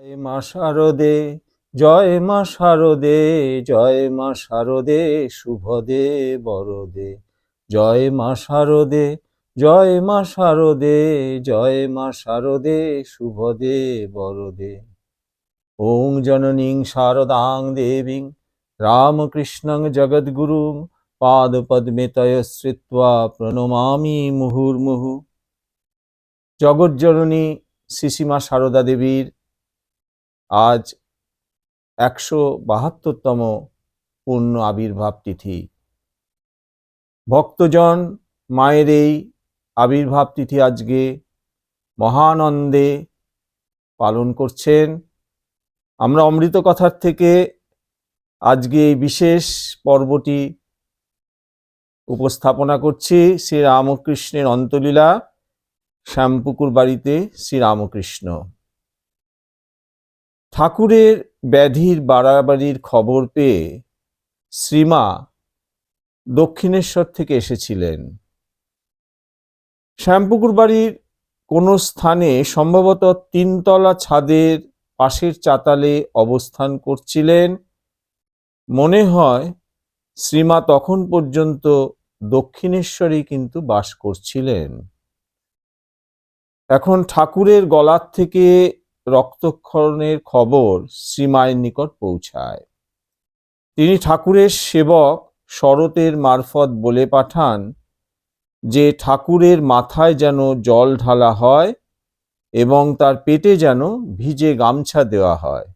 জয় মা শারদে, জয় মা শারদে, জয় মা শারদে শুভদে বরদে জয় মা শারদে, জয় মা শারদে, জয় মা শারদে শুভদে বরদে ওং জননীং শারদাং দেবীং, রামকৃষ্ণং জগদ্গুরুং পাদপদ্মে তয় শ্রিত্বা প্রণমামি মুহুর্মুহু। জগজ্জননী শ্রীসীমা সারদা দেবীর আজ একশো বাহাত্তরতম পূর্ণ আবির্ভাব তিথি। ভক্তজন মায়ের এই আবির্ভাব তিথি আজকে মহানন্দে পালন করছেন। আমরা অমৃত কথার থেকে আজকে এই বিশেষ পর্বটি উপস্থাপনা করছি শ্রী রামকৃষ্ণের অন্তলীলা শ্যামপুকুর বাড়িতে শ্রীরামকৃষ্ণ। ঠাকুরের ব্যাধির বাড়াবাড়ির খবর পেয়ে শ্রীমা দক্ষিণেশ্বর থেকে এসেছিলেন। শ্যামপুকুর বাড়ির কোনো স্থানে সম্ভবত তিনতলা ছাদের পাশের চাতালে অবস্থান করছিলেন। মনে হয় শ্রীমা তখন পর্যন্ত দক্ষিণেশ্বরেই কিন্তু বাস করছিলেন। এখন ঠাকুরের গলার থেকে রক্তক্ষরণের খবর শ্রীমায়ের নিকট পৌঁছায়। তিনি ঠাকুরের সেবক শরতের মারফত বলে পাঠান যে ঠাকুরের মাথায় যেন জল ঢালা হয় এবং তার পেটে যেন ভিজে গামছা দেওয়া হয়।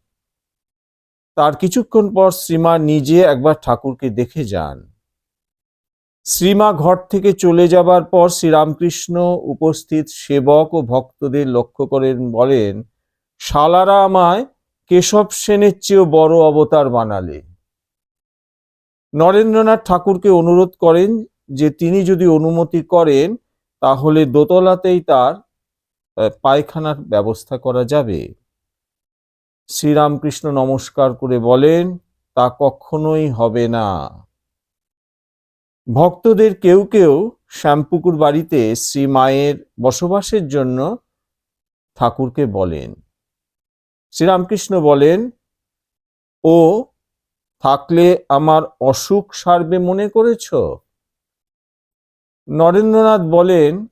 তার কিছুক্ষণ পর শ্রীমা নিজে একবার ঠাকুরকে দেখে যান। শ্রীমা ঘর থেকে চলে যাবার পর শ্রীরামকৃষ্ণ উপস্থিত সেবক ও ভক্তদের লক্ষ্য করেন বলেন শালারা আমায় কেশব সেনের চেয়েও বড় অবতার বানালে। নরেন্দ্রনাথ ঠাকুরকে অনুরোধ করেন যে তিনি যদি অনুমতি করেন, তাহলে দোতলাতেই তার পায়খানার ব্যবস্থা করা যাবে। শ্রীরামকৃষ্ণ নমস্কার করে বলেন, তা কখনোই হবে না। ভক্তদের কেউ কেউ শ্যামপুকুর বাড়িতে শ্রী মায়ের বসবাসের জন্য ঠাকুরকে বলেন। শ্রীরামকৃষ্ণ বলেন, ও, থাকলে আমার অসুখ সারবে মনে করেছ? নরেন্দ্রনাথ বলেন,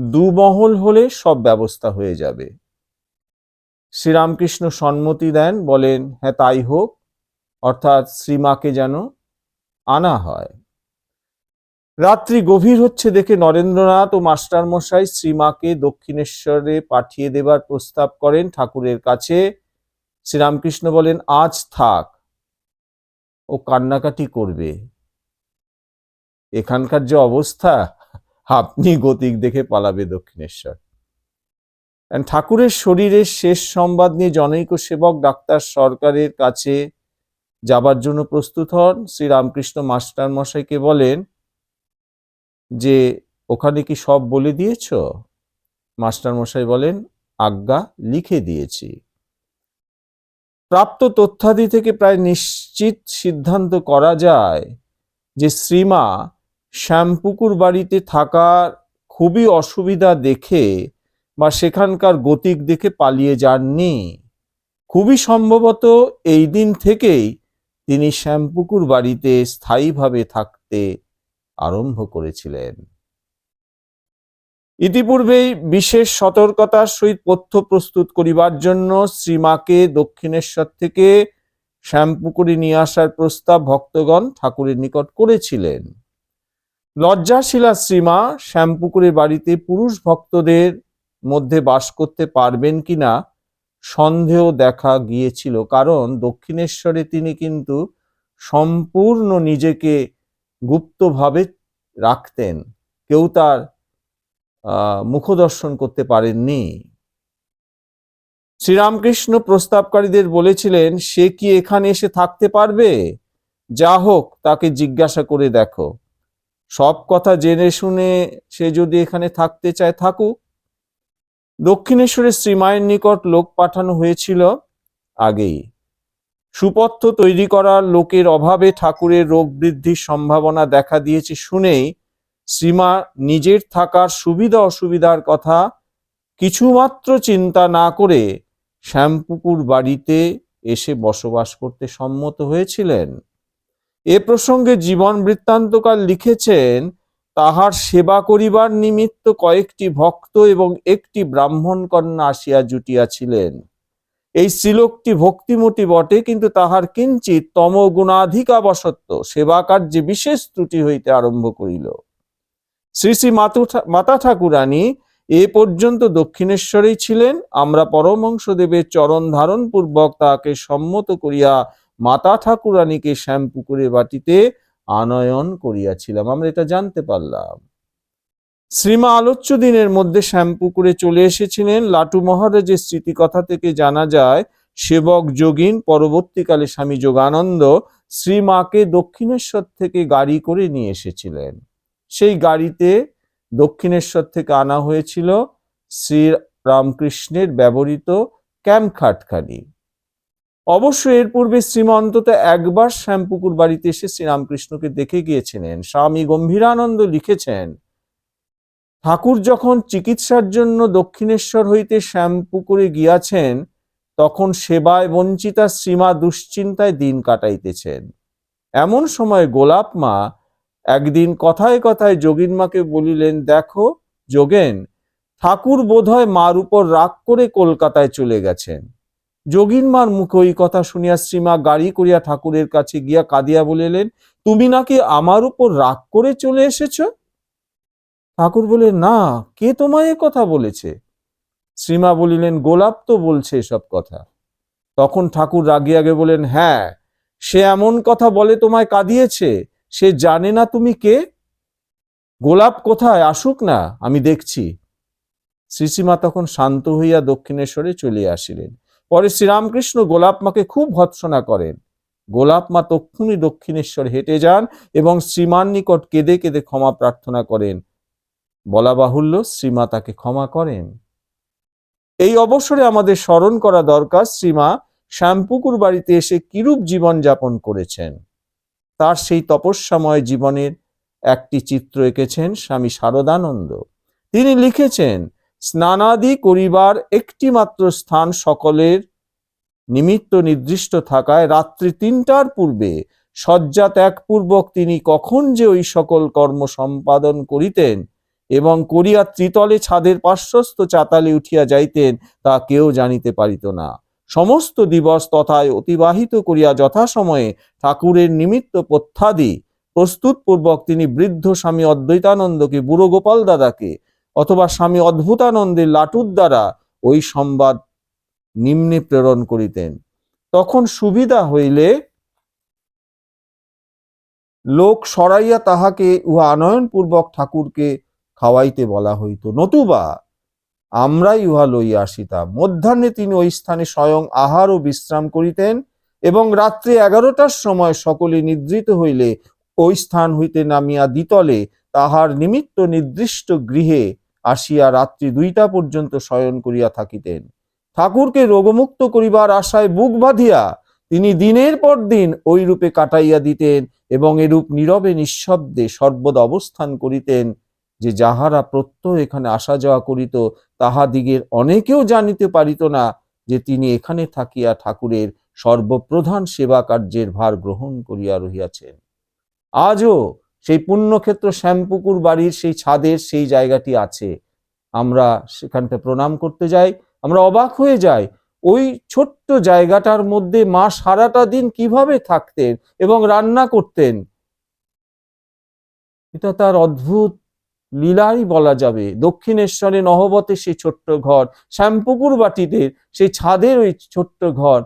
দুমহল হলে সব ব্যবস্থা হয়ে যাবে। শ্রীরামকৃষ্ণ সম্মতি দেন, বলেন হ্যাঁ তাই হোক, অর্থাৎ শ্রীমাকে যেন আনা হয়। রাত্রি গভীর হচ্ছে দেখে নরেন্দ্রনাথ ও মাস্টারমশাই শ্রীমাকে দক্ষিণেশ্বরে পাঠিয়ে দেবার প্রস্তাব করেন ঠাকুরের কাছে। শ্রীরামকৃষ্ণ বলেন, আজ থাক ও কান্নাকাটি করবে। এখানকার যে অবস্থা, আপনি গতিক দেখে পালাবে দক্ষিণেশ্বর। ঠাকুরের শরীরের শেষ সংবাদ নিয়ে জনৈক সেবক ডাক্তার সরকারের কাছে যাবার জন্য প্রস্তুত হন। শ্রীরামকৃষ্ণ মাস্টার মশাইকে বলেন যে ওখানে কি সব বলে দিয়েছ? মাস্টার মশাই বলেন, আজ্ঞা লিখে দিয়েছি। প্রাপ্ত তথ্যাদি থেকে প্রায় নিশ্চিত সিদ্ধান্ত করা যায় যে শ্রীমা শ্যামপুকুর বাড়িতে থাকার খুবই অসুবিধা দেখে বা সেখানকার গতিক দেখে পালিয়ে যাননি। খুবই সম্ভবত এই দিন থেকেই তিনি শ্যামপুকুর বাড়িতে স্থায়ীভাবে থাকতে আরম্ভ করেছিলেন। ইতিপূর্বেই বিশেষ সতর্কতার সহিত পথ্য প্রস্তুত করিবার জন্য শ্রীমাকে দক্ষিণেশ্বর থেকে শ্যামপুকুরে নিয়ে আসার প্রস্তাব ভক্তগণ ঠাকুরের নিকট করেছিলেন। লজ্জাশীলা শ্রীমা শ্যামপুকুরের বাড়িতে পুরুষ ভক্তদের মধ্যে বাস করতে পারবেন কিনা সন্দেহ দেখা গিয়েছিল, কারণ দক্ষিণেশ্বরে তিনি কিন্তু সম্পূর্ণ নিজেকে গুপ্তভাবে রাখতেন। কেউ তার মুখদর্শন করতে পারেননি। শ্রীরামকৃষ্ণ প্রস্তাবকারীদের বলেছিলেন, সে কি এখানে এসে থাকতে পারবে? যা হোক, তাকে জিজ্ঞাসা করে দেখো। সব কথা জেনে শুনে সে যদি এখানে থাকতে চায়, থাকুক। দক্ষিণেশ্বরে শ্রীমায়ের নিকট লোক পাঠানো হয়েছিল আগেই। সুপথ্য তৈরি করার লোকের অভাবে ঠাকুরের রোগ বৃদ্ধির সম্ভাবনা দেখা দিয়েছে শুনেই শ্রীমা নিজের থাকার সুবিধা অসুবিধার কথা কিছুমাত্র চিন্তা না করে শ্যামপুকুর বাড়িতে এসে বসবাস করতে সম্মত হয়েছিলেন। এ প্রসঙ্গে জীবন বৃত্তান্তকার লিখেছেন, তাহার সেবা করিবার নিমিত্ত কয়েকটি ভক্ত এবং একটি ব্রাহ্মণ কন্যা আসিয়া জুটিয়াছিলেন। এই শ্রীলোকটি ভক্তিমতী বটে, কিন্তু তাহার কিঞ্চিত তম গুণাধিকাবশত্ব সেবা কার্যে বিশেষ ত্রুটি হইতে আরম্ভ করিল। শ্রী শ্রী মাতু ঠাকুরানী এ পর্যন্ত দক্ষিণেশ্বরেই ছিলেন, আমরা পরমহংসদেবের চরণ ধারণ পূর্বক তাহাকে সম্মত করিয়া মাতা ঠাকুরানীকে শ্যামপুকুরে বাটিতে আনয়ন করিয়াছিলাম। আমরা এটা জানতে পারলাম। শ্রীমা আলোচ্য দিনের মধ্যে শ্যামপুকুরে চলে এসেছিলেন। লাটু মহারাজের স্মৃতিকথা থেকে জানা যায়, সেবক যোগিন, পরবর্তীকালে স্বামী যোগানন্দ শ্রীমাকে দক্ষিণেশ্বর থেকে গাড়ি করে নিয়ে এসেছিলেন। সেই গাড়িতে দক্ষিণেশ্বর থেকে আনা হয়েছিল শ্রী রামকৃষ্ণের ব্যবহৃত ক্যাম্প খাটখানি। অবশ্য এর পূর্বে শ্রীমা অন্তত একবার শ্যামপুকুর বাড়িতে এসে শ্রীরামকৃষ্ণকে দেখে গিয়েছিলেন। স্বামী গম্ভীরানন্দ লিখেছেন ঠাকুর যখন চিকিৎসার জন্য দক্ষিণেশ্বর হইতে শ্যামপুকুরে গিয়াছেন, তখন সেবায় বঞ্চিতা শ্রীমা দুশ্চিন্তায় দিন কাটাইতেছেন। এমন সময় গোলাপ মা একদিন কথায় কথায় যোগিন মাকে বলিলেন, দেখো যোগেন, ঠাকুর বোধহয় মার উপর রাগ করে কলকাতায় চলে গেছেন যোগিন মার মুখে ওই কথা শুনিয়া শ্রীমা গাড়ি করিয়া ঠাকুরের কাছে গিয়া কাঁদিয়া বলিলেন, তুমি নাকি আমার উপর রাগ করে চলে এসেছ? ঠাকুর বলে না, কে তোমায় এ কথা বলেছে? শ্রীমা বলিলেন, গোলাপ তো বলছে এসব কথা। তখন ঠাকুর রাগিয়ে আগে বলেন হ্যাঁ সে এমন কথা বলে তোমায় কাঁদিয়েছে, সে জানে না তুমি কে? গোলাপ কোথায়? আসুক না, আমি দেখছি। শ্রীশ্রীমা তখন শান্ত হইয়া দক্ষিণেশ্বরে চলে আসিলেন। পরে শ্রীরামকৃষ্ণ গোলাপ মাকে খুব ভৎসনা করেন। গোলাপ মা তক্ষুনি দক্ষিণেশ্বর হেঁটে যান এবং শ্রীমান নিকট কেঁদে কেঁদে ক্ষমা প্রার্থনা করেন। বলা বাহুল্য, শ্রীমা তাকে ক্ষমা করেন। এই অবসরে আমাদের স্মরণ করা দরকার, শ্রীমা শ্যামপুকুর বাড়িতে এসে কিরূপ জীবন যাপন করেছেন? তার সেই তপস্যাময় জীবনের একটি চিত্র এঁকেছেন স্বামী শারদানন্দ। তিনি লিখেছেন, স্নানাদি করিবার একটি মাত্র স্থান সকলের নিমিত্ত নির্দিষ্ট থাকায় রাত্রি তিনটার পূর্বে শয্যা ত্যাগপূর্বক তিনি কখন যে ওই সকল কর্ম সম্পাদন করিতেন এবং করিয়া ত্রিতলে ছাদের পার্শ্বস্থ চাতালে উঠিয়া যাইতেন, তা কেউ জানিতে পারিত না। সমস্ত দিবস তথায় অতিবাহিত করিয়া যথাসময়ে ঠাকুরের নিমিত্ত পথ্যাদি প্রস্তুত পূর্বক তিনি বৃদ্ধ স্বামী অদ্বৈতানন্দকে, বুড়ো গোপাল দাদাকে অথবা স্বামী অদ্ভুতানন্দের লাটুর দ্বারা ওই সংবাদ নিম্নে প্রেরণ করিতেন। তখন সুবিধা হইলে লোক সরাইয়া তাহাকে উহা আনয়নপূর্বক ঠাকুরকে খাওয়াইতে বলা হইত। নতুবা আমরাই উহা লইয়া আসিতাম। মধ্যাহ্নে তিনি ওই স্থানে স্বয়ং আহার ও বিশ্রাম করিতেন এবং রাত্রি এগারোটার সময় সকলে নিদ্রিত হইলে ওই স্থান হইতে নামিয়া দ্বিতলে তাহার নিমিত্ত নির্দিষ্ট গৃহে আসিয়া রাত্রি দুইটা পর্যন্ত শয়ন করিয়া থাকিতেন। ঠাকুরকে রোগমুক্ত করিবার আশায় বুক বাঁধিয়া তিনি দিনের পর দিন ওই রূপে কাটাইয়া দিতেন এবং এরূপ নীরবে নিঃশব্দে সর্বদা অবস্থান করিতেন যে যাহারা প্রত্যহ এখানে আসা যাওয়া করিত, তাহাদিগের অনেকেও জানিতে পারিত না যে তিনি এখানে থাকিয়া ঠাকুরের সর্বপ্রধান সেবা কার্যের ভার গ্রহণ করিয়া রহিয়াছেন। আজও সেই পুণ্যক্ষেত্র শ্যামপুকুর বাড়ির সেই ছাদের সেই জায়গাটি আছে। আমরা সেখানটা প্রণাম করতে যাই, আমরা অবাক হয়ে যাই, ওই ছোট্ট জায়গাটার মধ্যে মা সারাটা দিন কীভাবে থাকতেন এবং রান্না করতেন? এটা তার অদ্ভুত লীলাই বলা যাবে। দক্ষিণেশ্বরে নহবতে সেই ছোট্ট ঘর, শ্যামপুকুর বাটিতে সেই ছাদের ওই ছোট্ট ঘর।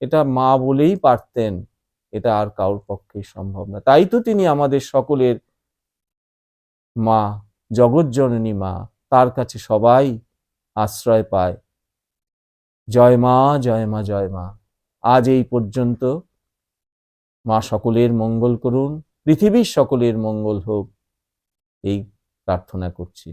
এটা মা বলেই পারতেন। এটা আর কারোর পক্ষে সম্ভব না। তাই তো তিনি আমাদের সকলের মা জগৎজননী মা। তার কাছে সবাই আশ্রয় পায়। জয় মা জয় মা জয় মা। আজ এই পর্যন্ত। মা সকলের মঙ্গল করুন। পৃথিবীর সকলের মঙ্গল হোক। এই প্রার্থনা করছি।